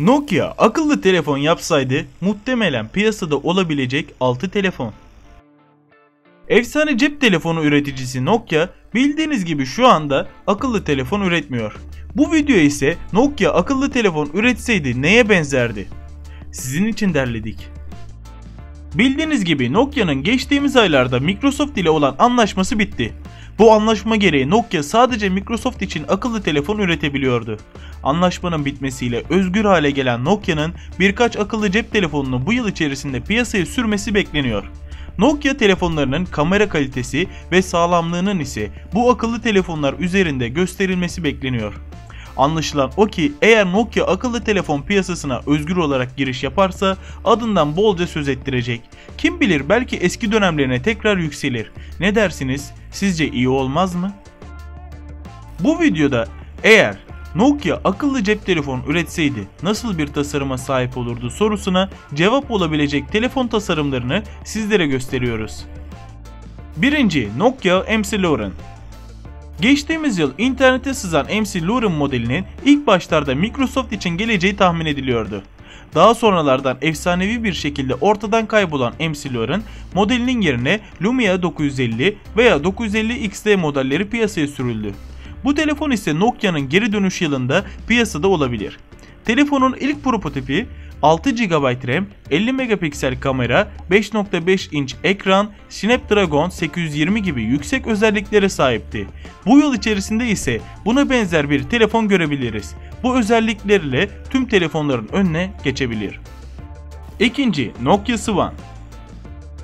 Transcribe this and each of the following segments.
Nokia akıllı telefon yapsaydı muhtemelen piyasada olabilecek 6 telefon. Efsane cep telefonu üreticisi Nokia bildiğiniz gibi şu anda akıllı telefon üretmiyor. Bu video ise Nokia akıllı telefon üretseydi neye benzerdi? Sizin için derledik. Bildiğiniz gibi Nokia'nın geçtiğimiz aylarda Microsoft ile olan anlaşması bitti. Bu anlaşma gereği Nokia sadece Microsoft için akıllı telefon üretebiliyordu. Anlaşmanın bitmesiyle özgür hale gelen Nokia'nın birkaç akıllı cep telefonunu bu yıl içerisinde piyasaya sürmesi bekleniyor. Nokia telefonlarının kamera kalitesi ve sağlamlığının ise bu akıllı telefonlar üzerinde gösterilmesi bekleniyor. Anlaşılan o ki eğer Nokia akıllı telefon piyasasına özgür olarak giriş yaparsa adından bolca söz ettirecek. Kim bilir belki eski dönemlerine tekrar yükselir. Ne dersiniz? Sizce iyi olmaz mı? Bu videoda eğer Nokia akıllı cep telefon üretseydi nasıl bir tasarıma sahip olurdu sorusuna cevap olabilecek telefon tasarımlarını sizlere gösteriyoruz. Birinci Nokia MC Lauren Geçtiğimiz yıl internete sızan MC Lauren modelinin ilk başlarda Microsoft için geleceği tahmin ediliyordu. Daha sonralardan efsanevi bir şekilde ortadan kaybolan MC Lauren modelinin yerine Lumia 950 veya 950 XT modelleri piyasaya sürüldü. Bu telefon ise Nokia'nın geri dönüş yılında piyasada olabilir. Telefonun ilk prototipi 6 GB RAM, 50 megapiksel kamera, 5.5 inç ekran, Snapdragon 820 gibi yüksek özelliklere sahipti. Bu yıl içerisinde ise buna benzer bir telefon görebiliriz. Bu özelliklerle tüm telefonların önüne geçebilir. İkinci Nokia Swan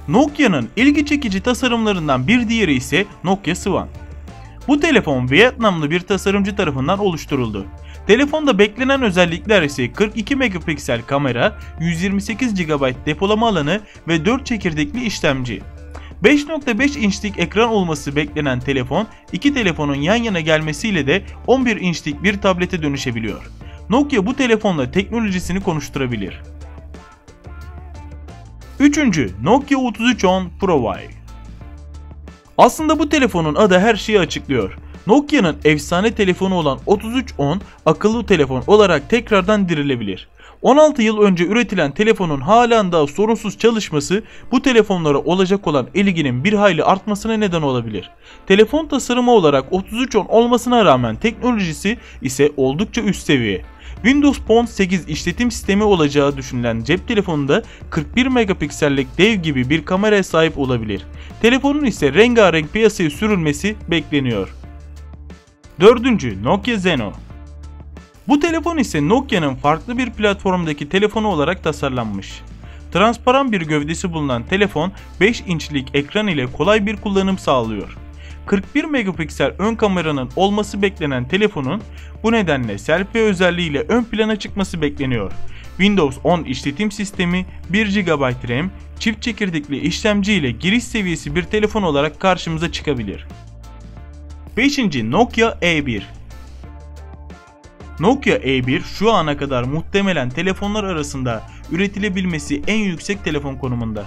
Nokia'nın ilgi çekici tasarımlarından bir diğeri ise Nokia Swan. Bu telefon Vietnamlı bir tasarımcı tarafından oluşturuldu. Telefonda beklenen özellikler ise 42 megapiksel kamera, 128 GB depolama alanı ve 4 çekirdekli işlemci. 5.5 inçlik ekran olması beklenen telefon, iki telefonun yan yana gelmesiyle de 11 inçlik bir tablete dönüşebiliyor. Nokia bu telefonla teknolojisini konuşturabilir. 3. Nokia 3310 Pro Y Aslında bu telefonun adı her şeyi açıklıyor. Nokia'nın efsane telefonu olan 3310 akıllı telefon olarak tekrardan dirilebilir. 16 yıl önce üretilen telefonun halen daha sorunsuz çalışması bu telefonlara olacak olan ilginin bir hayli artmasına neden olabilir. Telefon tasarımı olarak 3310 olmasına rağmen teknolojisi ise oldukça üst seviye. Windows Phone 8 işletim sistemi olacağı düşünülen cep telefonunda 41 megapiksellik dev gibi bir kameraya sahip olabilir. Telefonun ise rengarenk piyasaya sürülmesi bekleniyor. Dördüncü Nokia Zeno Bu telefon ise Nokia'nın farklı bir platformdaki telefonu olarak tasarlanmış. Transparan bir gövdesi bulunan telefon 5 inçlik ekran ile kolay bir kullanım sağlıyor. 41 megapiksel ön kameranın olması beklenen telefonun bu nedenle selfie özelliğiyle ön plana çıkması bekleniyor. Windows 10 işletim sistemi, 1 GB RAM, çift çekirdekli işlemci ile giriş seviyesi bir telefon olarak karşımıza çıkabilir. 5. Nokia E1 Nokia E1 şu ana kadar muhtemelen telefonlar arasında üretilebilmesi en yüksek telefon konumunda.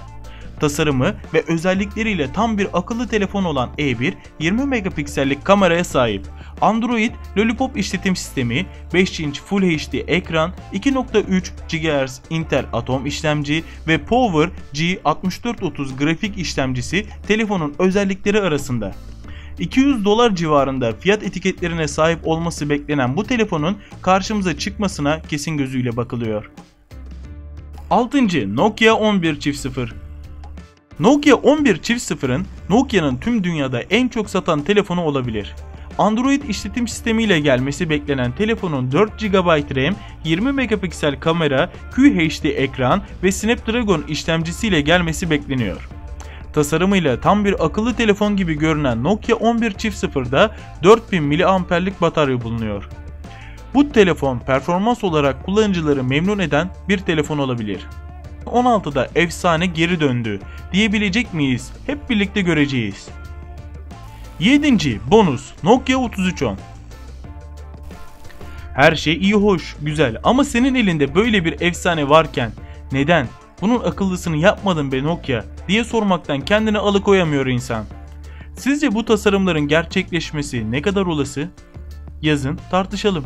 Tasarımı ve özellikleriyle tam bir akıllı telefon olan E1 20 megapiksellik kameraya sahip. Android Lollipop işletim sistemi, 5 inç Full HD ekran, 2.3 GHz Intel Atom işlemci ve Power G6430 grafik işlemcisi telefonun özellikleri arasında. 200 dolar civarında fiyat etiketlerine sahip olması beklenen bu telefonun karşımıza çıkmasına kesin gözüyle bakılıyor. 6. Nokia 11.0 Nokia 11.0'ın Nokia'nın tüm dünyada en çok satan telefonu olabilir. Android işletim sistemiyle gelmesi beklenen telefonun 4 GB RAM, 20 megapiksel kamera, QHD ekran ve Snapdragon işlemcisiyle gelmesi bekleniyor. Tasarımıyla tam bir akıllı telefon gibi görünen Nokia 11.0'da 4000 mAh'lik batarya bulunuyor. Bu telefon performans olarak kullanıcıları memnun eden bir telefon olabilir. 16'da efsane geri döndü diyebilecek miyiz? Hep birlikte göreceğiz. 7. Bonus Nokia 3310 Her şey iyi hoş, güzel ama senin elinde böyle bir efsane varken neden bunun akıllısını yapmadın be Nokia diye sormaktan kendini alıkoyamıyor insan. Sizce bu tasarımların gerçekleşmesi ne kadar olası? Yazın tartışalım.